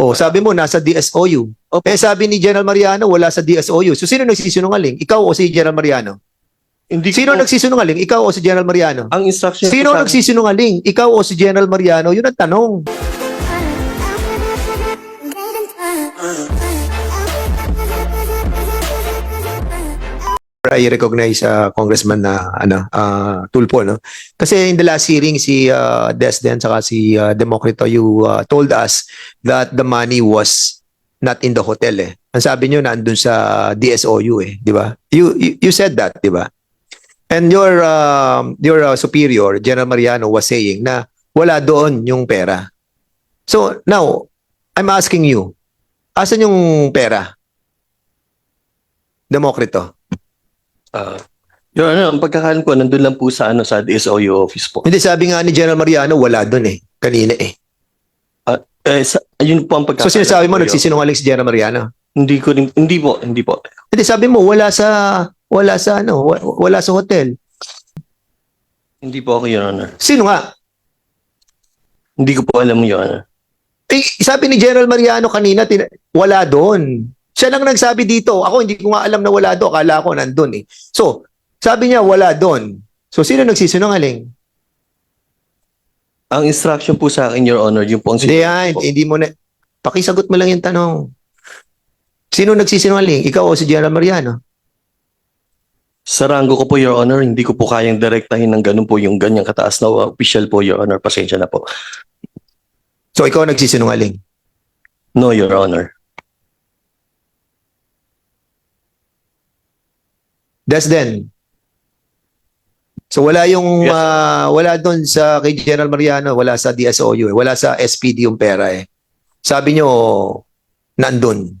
Oh, sabi mo nasa DSOU. Opo. Eh sabi ni General Mariano wala sa DSOU. So sino nagsisinungaling? Ikaw o si General Mariano? Hindi Sino ko, nagsisinungaling? Ikaw o si General Mariano? ang instruction Sino sa nagsisinungaling? Ikaw o si General Mariano? Yun ang tanong. I recognize uh, Congressman na ano uh, Tulfo no? Kasi in the last hearing si uh, Desden saka si uh, Democrito you uh, told us that the money was not in the hotel eh. Ang sabi niyo nandun sa DSOU eh di ba? You, you you said that di ba? And your um, your uh, superior General Mariano was saying na wala doon yung pera. So now I'm asking you asan yung pera Democrito Ah, Your Honor, ang pagkakalan ko, nandun lang po sa, ano, sa DSOU office po. Hindi, sabi nga ni General Mariano, wala doon eh. Kanina eh. Eh, sa, ayun po ang pagkakalan So sinasabi mo, nagsisinungaling si General Mariano? Hindi ko rin, hindi po, hindi po. Hindi, sabi mo, wala sa, wala sa ano, wa- wala sa hotel. Hindi po ako, Your Honor. Sino nga? Hindi ko po alam, Your Honor. Eh, sabi ni General Mariano kanina, wala doon. Siya lang nagsabi dito. Ako, hindi ko nga alam na wala doon. Akala ko nandun eh. So, sabi niya, wala doon. So, sino nagsisinungaling? Ang instruction po sa akin, Your Honor, yung po ang Hindi yan, po. hindi mo na, pakisagot mo lang yung tanong. Sino nagsisinungaling? Ikaw o si General Mariano? Sa ranggo ko po, Your Honor, hindi ko po kayang direktahin ng ganun po yung ganyang kataas na official po, Your Honor. Pasensya na po. So, ikaw nagsisinungaling? No, Your Honor. Desden. So wala yung Yes, ah, wala doon sa kay General Mariano, wala sa DSOU, eh. wala sa SPD yung pera eh. Sabi nyo nandun.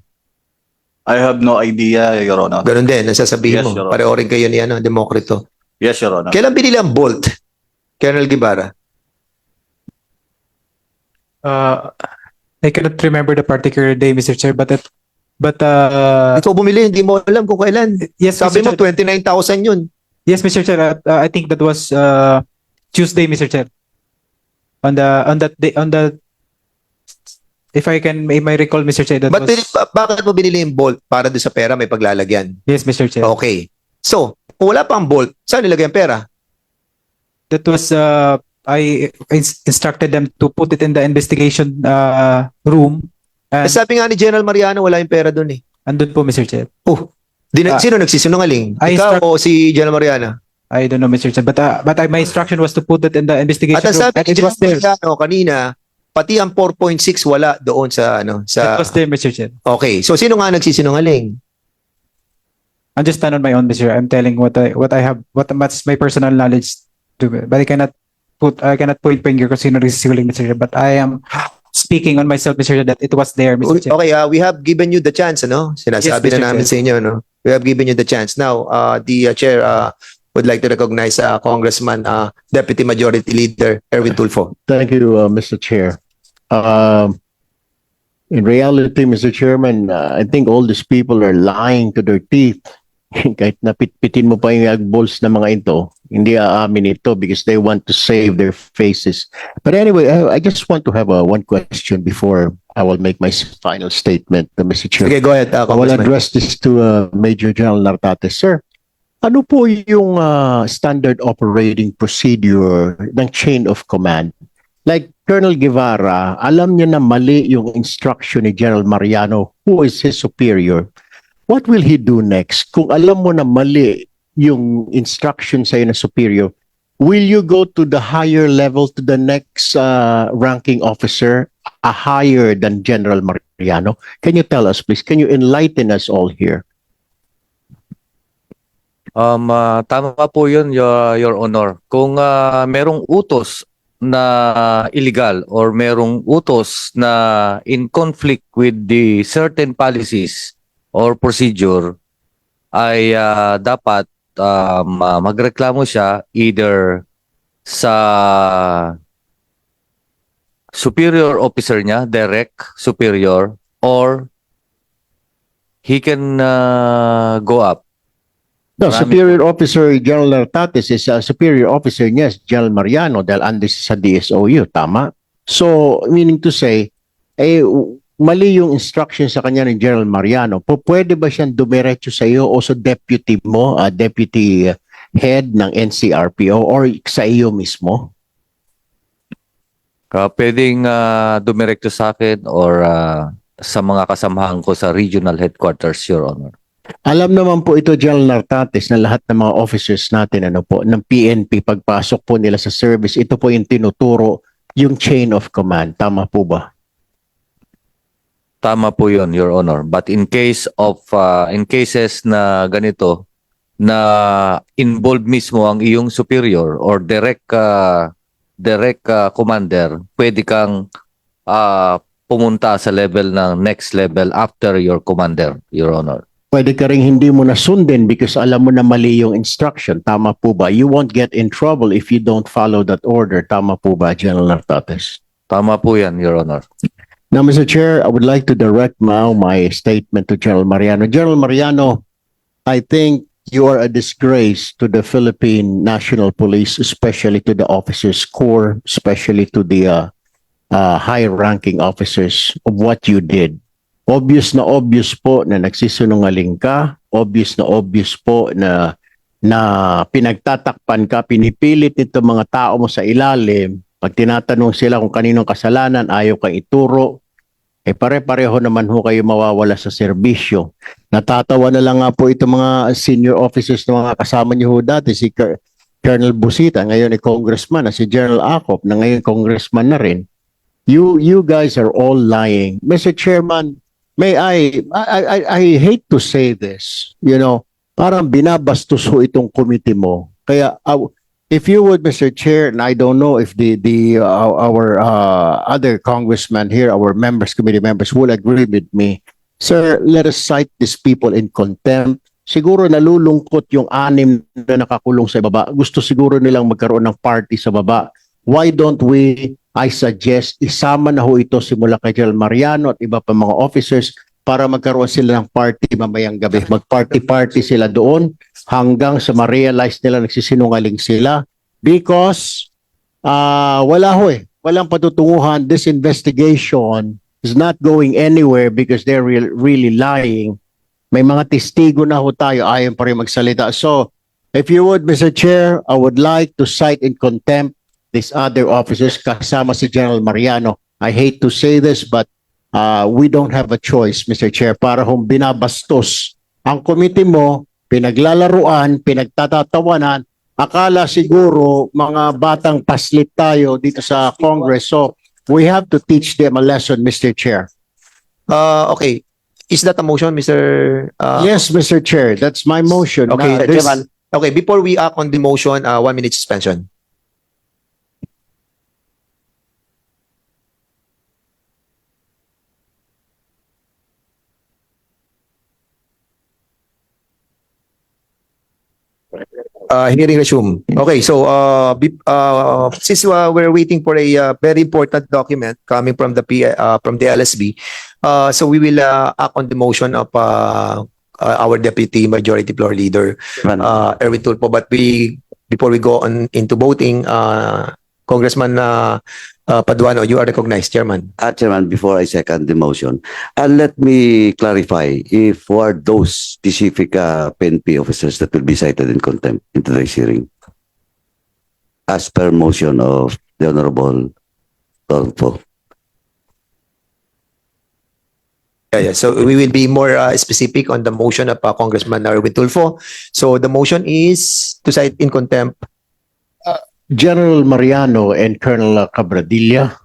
I have no idea, Your Honor. Ganun din, ang sasabihin Yes, mo. Pareho rin kayo ni ano, Demokrito. Yes, Your Honor. Kailan binili ang Bolt? Colonel Guevara. Uh, I cannot remember the particular day, Mr. Chair, but it, but uh, Ikaw bumili, hindi mo alam kung kailan. yes, Sabi mo Mr. Chair, 29,000 yun. yes, Mr. Chair. Uh, uh, I think that was uh, Tuesday, Mr. Chair. On the on that day on the if I can if I recall, Mr. Chair, that Ba't was ba- bakit mo binili yung Bolt para doon sa pera may paglalagyan? yes, Mr. Chair. Okay. So, kung wala pang Bolt, saan nilagay ang pera? That was uh, I ins- instructed them to put it in the investigation uh, room. Eh, And sabi nga ni General Mariano, wala yung pera doon eh. andun po, Mr. Chair. Di na, Ah. sino nagsisinungaling? I Ikaw instruct- o si General Mariano? I don't know, Mr. Chair, but uh, but I, my instruction was to put it in the investigation At ang room. sabi And ni it was General there. Mariano kanina, pati ang 4.6 wala doon sa ano It sa was there, Mr. Chair. Okay, so sino nga nagsisinungaling? I'm just stand on my own, Mr. I'm telling what I what I have, what what's my personal knowledge to, but I cannot put, I cannot point finger kung sino nagsisinungaling, Mr. Chair. But I am speaking on myself, Mr. Chair, that it was there, Mr. Chair. Okay, uh, we have given you the chance, ano? Sinasabi Yes, Mr. na namin Chair. sa inyo, no? We have given you the chance. Now, uh, the uh, chair uh, would like to recognize uh, Congressman uh, Deputy Majority Leader Erwin Tulfo. Thank you, uh, Mr. Chair. Um, in reality, Mr. Chairman, uh, I think all these people are lying to their teeth. Kahit napitpitin mo pa yung agballs ng mga ito, hindi aamin ito because they want to save their faces. But anyway, I, I just want to have uh, one question before I will make my final statement, uh, Mr. Chair. Okay, go ahead, uh, I will address this to uh, Major General Nartate. Sir, ano po yung uh, standard operating procedure ng chain of command? Like Colonel Guevara, alam niya na mali yung instruction ni General Mariano, who is his superior. What will he do next? Kung alam mo na mali yung instruction sa'yo na superior, will you go to the higher level, to the next uh, ranking officer, a higher than General Mariano? Can you tell us, please? Can you enlighten us all here? Um, ah, tama po yun, Your, Your Honor. Kung ah, merong utos na illegal or merong utos na in conflict with the certain policies or procedure, ay ah, dapat um, ah, magreklamo siya either sa superior officer niya, direct superior, or he can ah, go up. No, Marami superior officer General Nartates is a superior officer niya, General Mariano, dahil andis sa DSOU, tama? So, meaning to say, eh, mali yung instruction sa kanya ni General Mariano, po pwede ba siyang dumiretso sa iyo o sa deputy mo, ah, deputy head ng NCRPO or sa iyo mismo? Uh, pwedeng uh, dumirekto sa akin or ah, sa mga kasamahan ko sa regional headquarters, Your Honor. Alam naman po ito, General Nartates, na lahat ng mga officers natin, ano po, ng PNP, pagpasok po nila sa service, ito po yung tinuturo, yung chain of command. Tama po ba? Tama po 'yon, Your Honor. But in case of uh, in cases na ganito na involved mismo ang iyong superior or direct uh, direct uh, commander, pwede kang uh, pumunta sa level ng next level after your commander, Your Honor. Pwede ka rin hindi mo na sundin because alam mo na mali yung instruction. Tama po ba? You won't get in trouble if you don't follow that order. Tama po ba, General Nartates? Tama po 'yan, Your Honor. Now, Mr. Chair, I would like to direct now my statement to General Mariano. General Mariano, I think you are a disgrace to the Philippine National Police, especially to the officers corps, especially to the uh, uh, high-ranking officers of what you did. Obvious na obvious po na nagsisinungaling ka. Obvious na obvious po na na pinagtatakpan ka, pinipilit nito mga tao mo sa ilalim. Pag tinatanong sila kung kaninong kasalanan, ayaw kang ituro. Eh pare-pareho naman ho kayo mawawala sa serbisyo. Natatawa na lang nga po itong mga senior officers na mga kasama niyo ho dati, si Col- Colonel Busita, ngayon ay congressman, na si General Acop, na ngayon congressman na rin. You you guys are all lying. Mr. Chairman, may I I I, I hate to say this, you know, parang binabastos ho itong committee mo. Kaya uh, if you would, Mr. Chair, and I don't know if the the uh, our uh, other congressmen here, our members, committee members, will agree with me. Sir, let us cite these people in contempt. Siguro nalulungkot yung anim na nakakulong sa baba. Gusto siguro nilang magkaroon ng party sa baba. Why don't we, I suggest, isama na ho ito simula kay General Mariano at iba pa mga officers para magkaroon sila ng party mamayang gabi. Mag-party-party sila doon hanggang sa ma-realize nila nagsisinungaling sila because ah wala ho eh. Walang patutunguhan. This investigation is not going anywhere because they're real, really lying. May mga testigo na ho tayo. Ayaw pa rin magsalita. So, if you would, Mr. Chair, I would like to cite in contempt these other officers kasama si General Mariano. I hate to say this, but uh, we don't have a choice, Mr. Chair, para kung binabastos ang committee mo, pinaglalaruan, pinagtatatawanan, akala siguro mga batang paslit tayo dito sa Congress. So, we have to teach them a lesson, Mr. Chair. Uh, okay. Is that a motion, Mr. Uh, yes, Mr. Chair, that's my motion. Okay, Na there's- this- Okay, before we act on the motion, uh, one minute suspension. Uh, hearing resume. Okay, so uh, be- uh, since uh, we're waiting for a uh, very important document coming from the P- uh, from the LSB, uh, so we will uh, act on the motion of uh, uh, our deputy majority floor leader uh, Erwin Tulfo. But we, before we go on into voting, uh, Congressman uh, uh, Paduano, you are recognized, Chairman. Uh, Chairman, before I second the motion, uh, let me clarify if for those specific uh, PNP officers that will be cited in contempt in today's hearing, as per motion of the Honorable Tolfo. Yeah, yeah. So we will be more uh, specific on the motion of uh, Congressman Erwin Tulfo. So the motion is to cite in contempt General Mariano and Colonel Cabradilla